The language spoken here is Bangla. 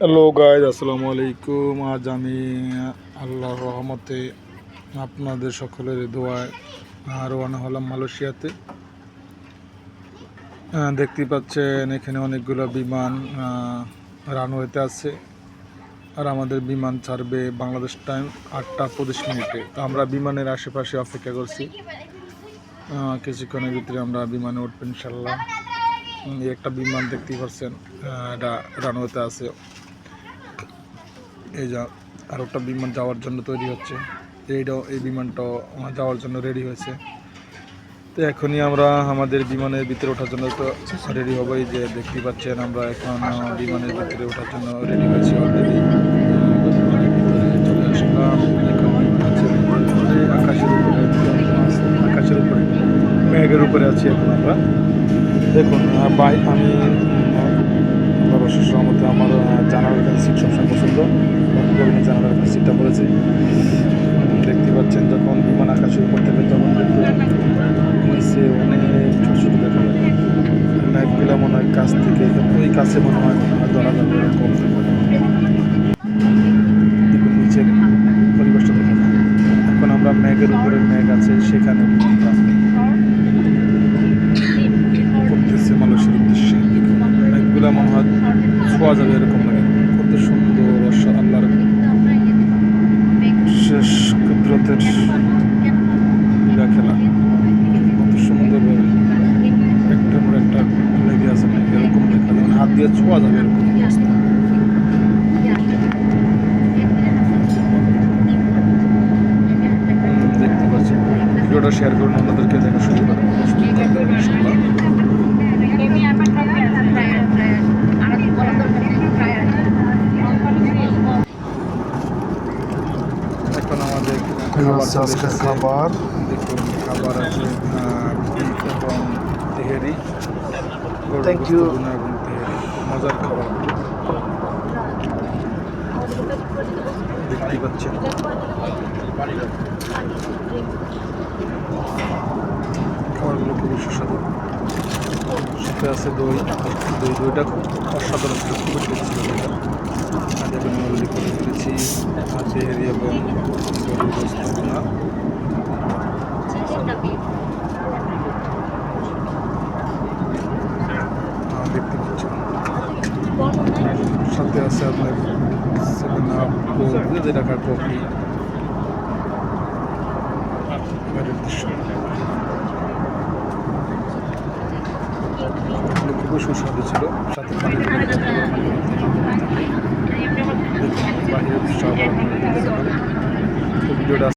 হ্যালো গাইজ আসসালামু আলাইকুম আজ আমি আল্লাহর রহমতে আপনাদের সকলের দোয়ায় রওনা হলাম মালয়েশিয়াতে। আহ, দেখতেই পাচ্ছেন এখানে অনেকগুলো বিমান রানওয়েতে আছে। আর আমাদের বিমান ছাড়বে বাংলাদেশ টাইম আটটা পঁচিশ মিনিটে। তো আমরা বিমানের আশেপাশে অপেক্ষা করছি। কিছুক্ষণের ভিতরে আমরা বিমানে উঠবো ইনশাল্লাহ একটা বিমান দেখতেই পাচ্ছেন এটা রানওয়েতে আছে। এই যা আর একটা বিমান যাওয়ার জন্য তৈরি হচ্ছে। এইটাও, এই বিমানটাও যাওয়ার জন্য রেডি হয়েছে। তো এখনই আমরা আমাদের বিমানের ভিতরে ওঠার জন্য তো রেডি হব এই যে দেখতেই পাচ্ছেন আমরা এখন বিমানের ভিতরে ওঠার জন্য রেডি হয়েছি অলরেডি বিমানের আকাশের উপরে আকাশের উপরে মেঘের উপরে আছি এখন আমরা। দেখুন আহ, বাই আমি আমার রহমতে আমার জানালার কাছে সিট সবসময় পছন্দ। জানালার কাছে সিটটা পড়েছি। কাছে মনে হয় ধরা যাবে এরকম নিচের পরিবেশটা দেখা যায় এখন আমরা ম্যাগের উপরে ম্যাগ আছে, সেখানে করতেছে মানুষের উদ্দেশ্যে। ম্যাগগুলা মনে হয় ছোঁয়া যাবে এরকম লাগে কত সুন্দর অস- আল্লাহর শেষ কুদরতের লীলা খেলা কত সুন্দরভাবে একটার পর একটা লেগে আছে মানে এরকম দেখা যায় মানে হাত দিয়ে ছোঁয়া যাবে এরকম অবস্থা দেখতে পাচ্ছি। ভিডিওটা শেয়ার করুন অন্যদেরকে দেখা শুরু করেন ইনশাআল্লাহ। এখন আমাদের খাবার দেখুন খাবার আছে এবং তেহেরি। গরুর Thank মজার খাবার। দেখতেই পাচ্ছেন। খাবারগুলো খুবই সুস্বাদু। সাথে আছে দই। দই, দইটা খুব অসাধারণ ছিল খুবই টেস্ট দইটা। আর দেখুন আমি অলরেডি করে ফেলেছি তেহেরি এবং গরুর গোস্ত ভুনা আহ, দেখতে পাচ্ছেন সাথে আছে আপনার সেভেন আপ কোক রাখার কফি খুবই সুস্বাদু ছিল সাথে